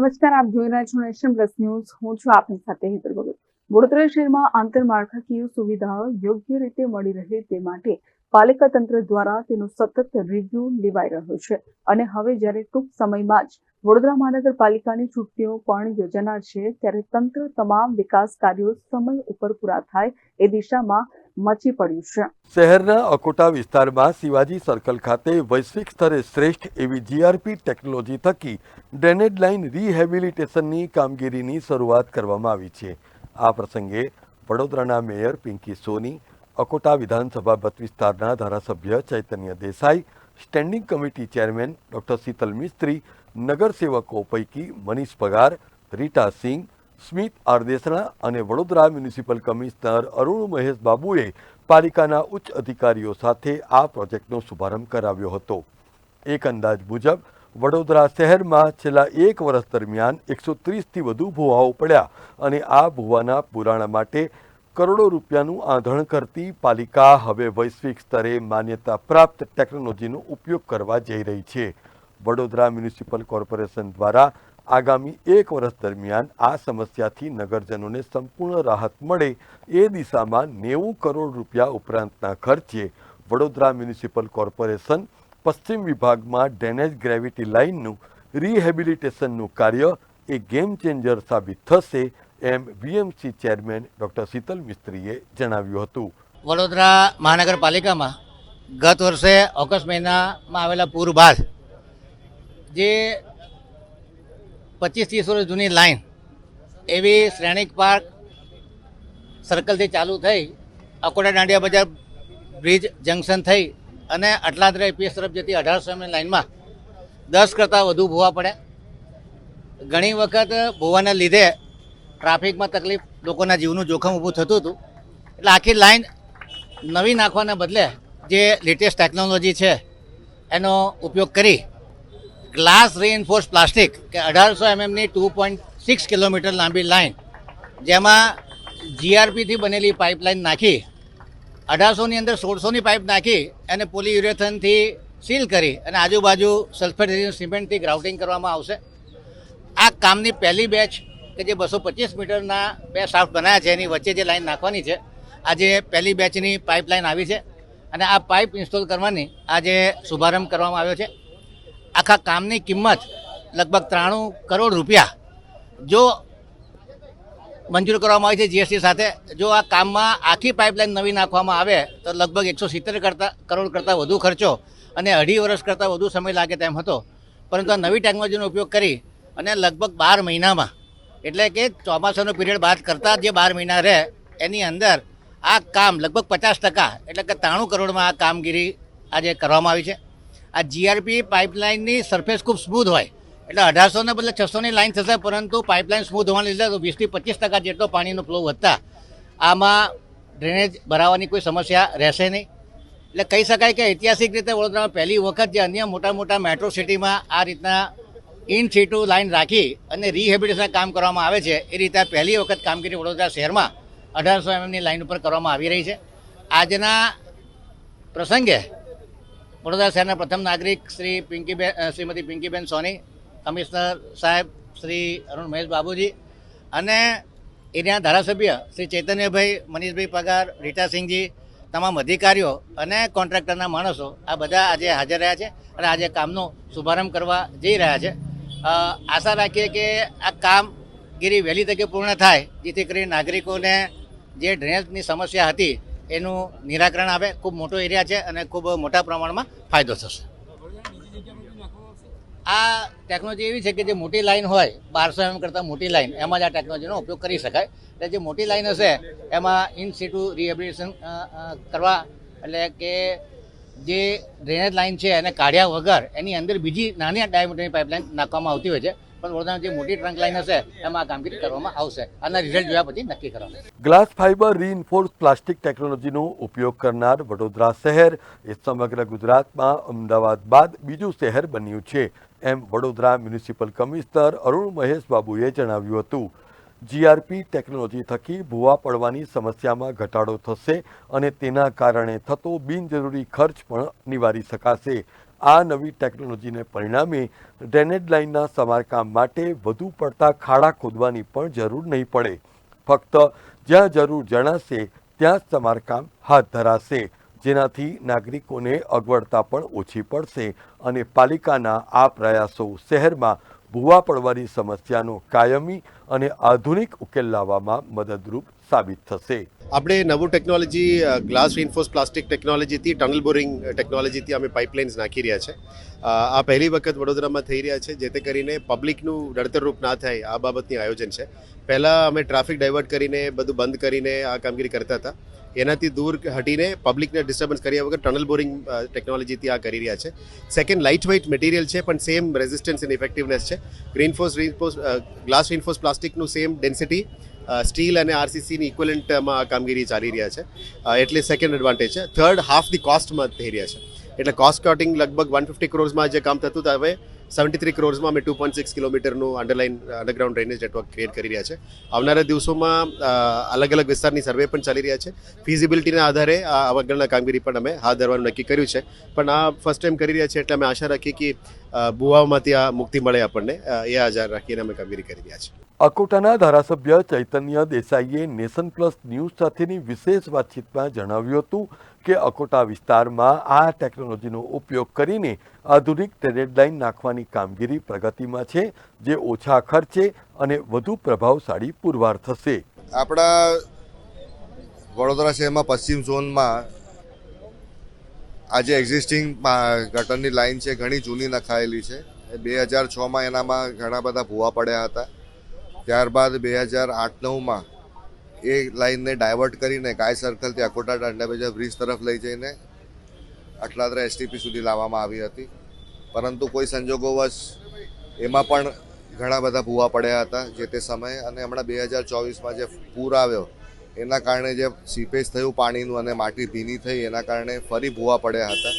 નમસ્કાર, આપ જોઈ રહ્યા છો નેશન પ્લસ ન્યૂઝ. હું છું આપની સાથે હેતર ભગત. વડોદરા શહેરમાં આંતરમાળખાકીય સુવિધાઓ યોગ્ય રીતે મળી રહે તે માટે પાલિકા તંત્ર દ્વારા તેનો સતત રિવ્યુ લેવાઈ રહ્યો છે. અને હવે જ્યારે ટૂંક સમયમાં જ વડોદરા મહાનગરપાલિકાની ચૂંટણીઓ પણ યોજાનાર છે, ત્યારે તંત્ર તમામ વિકાસ કાર્યો સમય ઉપર પૂરા થાય એ દિશામાં મચી પડ્યું છે. શહેરના અકોટા વિસ્તારમાં શિવાજી સર્કલ ખાતે વૈશ્વિક સ્તરે શ્રેષ્ઠ એવી જીઆરપી ટેકનોલોજી થકી ડ્રેનેજ લાઇન રિહેબિલિટેશનની કામગીરીની શરૂઆત કરવામાં આવી છે. આ પ્રસંગે વડોદરાના મેયર પિંકી સોની, અકોટા વિધાનસભા મત વિસ્તારના ધારાસભ્ય Chaitanya Desai, standing committee chairman doctor Sheetal Mistry, નગરસેવકો પૈકી મનીષ પગાર, રીટા સિંહ સ્મિત આરદેસણા અને વડોદરા મ્યુનિસિપલ કમિશનર અરુણ મહેશ બાબુએ પાલિકાના ઉચ્ચ અધિકારીઓ સાથે આ પ્રોજેક્ટનો શુભારંભ કરાવ્યો હતો. એક અંદાજ મુજબ, વડોદરા શહેરમાં છેલ્લા એક વર્ષ દરમિયાન એકસો ત્રીસથી વધુ ભૂવાઓ પડ્યા અને આ ભૂવાના પુરાણા માટે કરોડો રૂપિયાનું આંધણ કરતી પાલિકા હવે વૈશ્વિક સ્તરે માન્યતા પ્રાપ્ત ટેકનોલોજીનો ઉપયોગ કરવા જઈ રહી છે. વડોદરા મ્યુનિસિપલ કોર્પોરેશન દ્વારા આગામી એક વર્ષ દરમિયાન આ સમસ્યાથી નગરજનોને સંપૂર્ણ રાહત મળે એ દિશામાં નેવું કરોડ રૂપિયા ઉપરાંતના ખર્ચે વડોદરા મ્યુનિસિપલ કોર્પોરેશન પશ્ચિમ વિભાગમાં ડ્રેનેજ ગ્રેવિટી લાઇનનું રિહેબિલિટેશનનું કાર્ય એ ગેમ ચેન્જર સાબિત થશે એમ વીએમસી ચેરમેન ડોક્ટર શીતલ મિસ્ત્રીએ જણાવ્યું હતું. વડોદરા મહાનગરપાલિકામાં ગત વર્ષે ઓગસ્ટ મહિનામાં આવેલા પૂર બાદ જે પચીસ ત્રીસ વર્ષ જૂની લાઈન એવી શ્રેણિક પાર્ક સર્કલથી ચાલુ થઈ અકોડા દાંડિયા બજાર બ્રિજ જંકશન થઈ અને અટલાદરા એપીએસ તરફ જતી અઢારસો એમની લાઈનમાં દસ કરતાં વધુ ભૂવા પડ્યા. ઘણી વખત ભૂવાને લીધે ટ્રાફિકમાં તકલીફ, લોકોના જીવનું જોખમ ઊભું થતું હતું. એટલે આખી લાઈન નવી નાખવાના બદલે જે લેટેસ્ટ ટેકનોલોજી છે, એનો ઉપયોગ કરી ગ્લાસ રીઇન્ફોર્સ પ્લાસ્ટિક કે અઢારસો એમએમની ટુ પોઈન્ટ સિક્સ કિલોમીટર લાંબી લાઇન જેમાં જીઆરપીથી બનેલી પાઇપલાઇન નાખી, અઢારસોની અંદર સોળસોની પાઇપ નાખી અને પોલીયુરેથનથી સીલ કરી અને આજુબાજુ સલ્ફેટ સિમેન્ટથી ગ્રાઉટિંગ કરવામાં આવશે. આ કામની પહેલી બેચ કે જે બસો પચીસ મીટરના બે શાફ્ટ બનાવ્યા છે, એની વચ્ચે જે લાઈન નાખવાની છે, આજે પહેલી બેચની પાઇપલાઇન આવી છે અને આ પાઇપ ઇન્સ્ટોલ કરવાની આજે શુભારંભ કરવામાં આવ્યો છે. આખા કામની કિંમત લગભગ ત્રાણું કરોડ રૂપિયા. જો મંજૂર કરવામાં આવી છે જીએસટી સાથે, જો આ કામમાં આખી પાઇપલાઇન નવી નાખવામાં આવે, તો લગભગ એકસો સિત્તેર કરતાં, કરોડ કરતાં વધુ ખર્ચો અને અઢી વર્ષ કરતાં વધુ સમય લાગે તેમ હતો. પરંતુ આ નવી ટેકનોલોજીનો ઉપયોગ કરી અને લગભગ બાર મહિનામાં, એટલે કે ચોમાસાનો પીરિયડ બાદ કરતાં જે બાર મહિના રહે, એની અંદર આ કામ લગભગ પચાસ ટકા, એટલે કે ત્રાણું કરોડમાં આ કામગીરી આજે કરવામાં આવી છે. આ જીઆરપી પાઇપલાઇનની સરફેસ ખૂબ સ્મૂથ હોય. એટલે અઢારસોને બદલે છસોની લાઇન થશે, પરંતુ પાઇપલાઇન સ્મૂથ હોવાને લીધે વીસથી પચીસ ટકા જેટલો પાણીનો ફ્લો વધતા આમાં ડ્રેનેજ ભરાવાની કોઈ સમસ્યા રહેશે નહીં. એટલે કહી શકાય કે ઐતિહાસિક રીતે વડોદરામાં પહેલી વખત જે અન્ય મોટા મોટા મેટ્રો સિટીમાં આ રીતના ઇન સીટુ લાઇન રાખી અને રિહેબિટેશન કામ કરવામાં આવે છે, એ રીતે પહેલી વખત કામગીરી વડોદરા શહેરમાં અઢારસો એમએમની લાઈન ઉપર કરવામાં આવી રહી છે. આજના પ્રસંગે વડોદરા શહેરના પ્રથમ નાગરિક શ્રી પિંકીબેન શ્રીમતી પિંકીબેન સોની, કમિશનર સાહેબ શ્રી અરુણ મહેશ બાબુજી અને એના ધારાસભ્ય શ્રી ચૈતન્યભાઈ મનીષભાઈ પગાર રીટાસિંહજી તમામ અધિકારીઓ અને કોન્ટ્રાક્ટરના માણસો આ બધા આજે હાજર રહ્યા છે અને આજે કામનો શુભારંભ કરવા જઈ રહ્યા છે. આશા રાખીએ કે આ કામગીરી વહેલી તકે પૂર્ણ થાય, જેથી કરી નાગરિકોને જે ડ્રેનેજની સમસ્યા હતી એનું નિરાકરણ આવે ખૂબ મોટો એરિયા છે અને ખૂબ મોટા પ્રમાણમાં ફાયદો થશે. આ ટેકનોલોજી એવી છે કે જે મોટી લાઈન હોય, બારસો એમ કરતાં મોટી લાઈન એમાં જ આ ટેકનોલોજીનો ઉપયોગ કરી શકાય. એટલે જે મોટી લાઈન હશે, એમાં ઇન સીટુ રિહેબિલિટેશન કરવા એટલે કે જે ડ્રેનેજ લાઈન છે એને કાઢ્યા વગર એની અંદર બીજી નાની ડાયામીટરની પાઇપલાઇન નાખવામાં આવતી હોય છે. પણ વડોદરાની મોટી ટ્રંક લાઈન હશે એમાં કામગીરી કરવામાં આવશે. અને રિઝલ્ટ જોયા પછી નક્કી કરવામાં ગ્લાસ ફાઇબર રીઇન્ફોર્સ પ્લાસ્ટિક ટેકનોલોજીનો ઉપયોગ કરનાર વડોદરા શહેર એ સમગ્ર ગુજરાતમાં અમદાવાદ બાદ બીજું શહેર બન્યું છે. એમ વડોદરા મ્યુનિસિપલ કમિશનર અરુણ મહેશ બાબુએ જણાવ્યું હતું. જીઆરપી ટેકનોલોજી થકી ભૂવા પડવાની સમસ્યામાં ઘટાડો થશે અને તેના કારણે થતો બિનજરૂરી ખર્ચ પણ નિવારી શકાશે. આ નવી ટેકનોલોજીને પરિણામે ડ્રેનેજ લાઇનના સમારકામ માટે વધુ પડતા ખાડા ખોદવાની પણ જરૂર નહીં પડે. ફક્ત જ્યાં જરૂર જણાશે, ત્યાં જ સમારકામ હાથ ધરાશે. જેનાથી નાગરિકોને અગવડતા પણ ઓછી પડશે અને પાલિકાના આ પ્રયાસો શહેરમાં ભૂવા પડવાની સમસ્યાનો કાયમી અને આધુનિક ઉકેલ લાવવામાં મદદરૂપ સાબિત થશે. આપણે નવું ટેકનોલોજી ગ્લાસ રિન્ફોર્સ પ્લાસ્ટિક ટેકનોલોજીથી ટનલ બોરિંગ ટેકનોલોજીથી અમે પાઇપલાઇન્સ નાખી રહ્યા છે. આ પહેલી વખત વડોદરામાં થઈ રહ્યા છે, જેથી કરીને પબ્લિકનું નડતરરૂપ ના થાય, આ બાબતની આયોજન છે. પહેલાં અમે ટ્રાફિક ડાયવર્ટ કરીને, બધું બંધ કરીને આ કામગીરી કરતા હતા. એનાથી દૂર હટીને પબ્લિકને ડિસ્ટર્બન્સ કર્યા વગર ટનલ બોરિંગ ટેકનોલોજીથી આ કરી રહ્યા છે. સેકન્ડ લાઇટ વેઇટ મટીરિયલ છે, પણ સેમ રેઝિસ્ટન્સ એન્ડ ઇફેક્ટિવનેસ છે. Green force reinforce glass reinforce પ્લાસ્ટિકનું same density steel અને આરસીસીની ઇક્વલન્ટમાં કામગીરી ચાલી રહ્યા છે. એટલે સેકન્ડ એડવાન્ટેજ છે. થર્ડ હાફ ધી કોસ્ટમાં થઈ રહ્યા છે. એટલે કોસ્ટ કટિંગ લગભગ વન ફિફ્ટી ક્રોર્સમાં જે કામ થતું હતું, હવે સેવન્ટી થ્રી ક્રોર્સમાં અમે ટુ પોઈન્ટ સિક્સ કિલોમીટરનું underline underground drainage network create કરી રહ્યા છે. આવનારા દિવસોમાં અલગ અલગ વિસ્તારની સર્વે પણ ચાલી રહ્યા છે. ફિઝિબિલિટીના આધારે આ આગળના કામગીરી પણ અમે હાથ ધરવાનું નક્કી કર્યું છે. પણ આ ફર્સ્ટ ટાઈમ કરી રહ્યા છે એટલે અમે આશા રાખીએ કે ભૂવાઓમાંથી આ મુક્તિ મળે આપણને. એ આધાર રાખીને અમે કામગીરી કરી રહ્યા છીએ. અકોટાના ધારાસભ્ય ચૈતન્ય દેસાઈએ નેશન પ્લસ ન્યૂઝ સાથેની વિશેષ વાતચીતમાં જણાવ્યું હતું કે અકોટા વિસ્તારમાં આ ટેકનોલોજીનો ઉપયોગ કરીને આધુનિક ટ્રેડ લાઇન નાખવાની કામગીરી પ્રગતિમાં છે, જે ઓછા ખર્ચે અને વધુ પ્રભાવશાળી પુરવાર થશે. આપણા વડોદરા શહેરમાં પશ્ચિમ ઝોનમાં આજે એક્ઝિસ્ટિંગ ગટરની લાઇન છે, ઘણી જૂની નખાયેલી છે. બે હજાર છમાં એનામાં ઘણા બધા ભૂવા પડ્યા હતા. ત્યારબાદ બે હજાર આઠ નવમાં એ લાઇનને ડાયવર્ટ કરીને ગાય સર્કલથી અકોટા દાંડાબેજા બ્રિજ તરફ લઈ જઈને અટલાદરા એસટીપી સુધી લાવવામાં આવી હતી. પરંતુ કોઈ સંજોગોવશ એમાં પણ ઘણા બધા ભૂવા પડ્યા હતા જે તે સમયે અને હમણાં બે હજાર ચોવીસમાં જે પૂર આવ્યો, એના કારણે જે સીપેજ થયું પાણીનું અને માટી ભીની થઈ, એના કારણે ફરી ભૂવા પડ્યા હતા.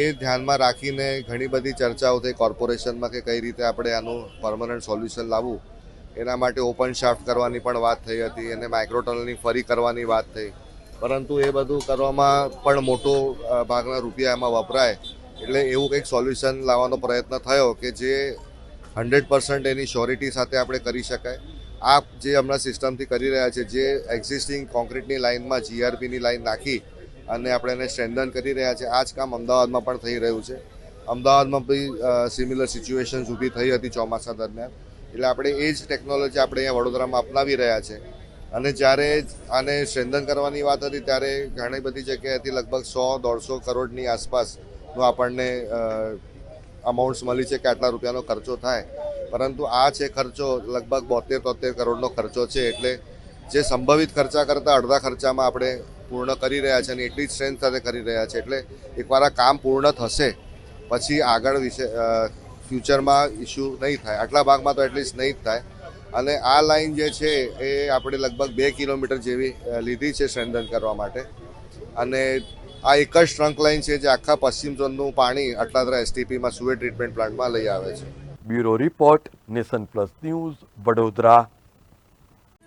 એ ધ્યાનમાં રાખીને ઘણી બધી ચર્ચાઓ થઈ, કોર્પોરેશનમાં કે કઈ રીતે આપણે આનું પરમનન્ટ સોલ્યુશન લાવવું. એના માટે ઓપન શાફ્ટ કરવાની પણ વાત થઈ હતી અને માઇક્રોટનલની ફરી કરવાની વાત થઈ. પરંતુ એ બધું કરવામાં પણ મોટો ભાગના રૂપિયા એમાં વપરાય. એટલે એવું કંઈક સોલ્યુશન લાવવાનો પ્રયત્ન થયો કે જે હંડ્રેડ પર્સન્ટ એની શ્યોરિટી સાથે આપણે કરી શકાય. આ જે હમણાં સિસ્ટમથી કરી રહ્યા છે, જે એક્ઝિસ્ટિંગ કોન્ક્રીટની લાઇનમાં જીઆરપીની લાઇન નાખી અને આપણે એને સ્ટ્રેન્ધન કરી રહ્યા છે, આ જ કામ અમદાવાદમાં પણ થઈ રહ્યું છે. અમદાવાદમાં બી સિમિલર સિચ્યુએશન ઊભી થઈ હતી ચોમાસા દરમિયાન. એટલે આપણે એ જ ટેકનોલોજી આપણે અહીંયા વડોદરામાં અપનાવી રહ્યા છે. અને જ્યારે આને સ્ટ્રેન્ધન કરવાની વાત હતી, ત્યારે ઘણી બધી જગ્યાએથી લગભગ સો, દોઢસો કરોડની આસપાસનો આપણને અમાઉન્ટ્સ મળી છે કે આટલા રૂપિયાનો ખર્ચો થાય. પરંતુ આ છે ખર્ચો, લગભગ બોતેર તોતેર કરોડનો ખર્ચો છે. એટલે જે સંભવિત ખર્ચા કરતાં અડધા ખર્ચામાં આપણે પૂર્ણ કરી રહ્યા છે અને એટલી જ સ્ટ્રેન્થ સાથે કરી રહ્યા છે. એટલે એકવાર આ કામ પૂર્ણ થશે, પછી આગળ વિશે ફ્યુચરમાં ઇસ્યુ નહીં થાય. આટલા ભાગમાં તો એટલીસ્ટ નહીં જ થાય. અને આ લાઈન જે છે એ આપણે લગભગ બે કિલોમીટર જેવી લીધી છે સ્ટ્રેન્થન કરવા માટે. અને આ એક જ ટ્રંક લાઇન છે જે આખા પશ્ચિમ ઝોનનું પાણી અટલાદરા એસટીપીમાં સુએ ટ્રીટમેન્ટ પ્લાન્ટમાં લઈ આવે છે. Bureau report nation plus news Vadodara.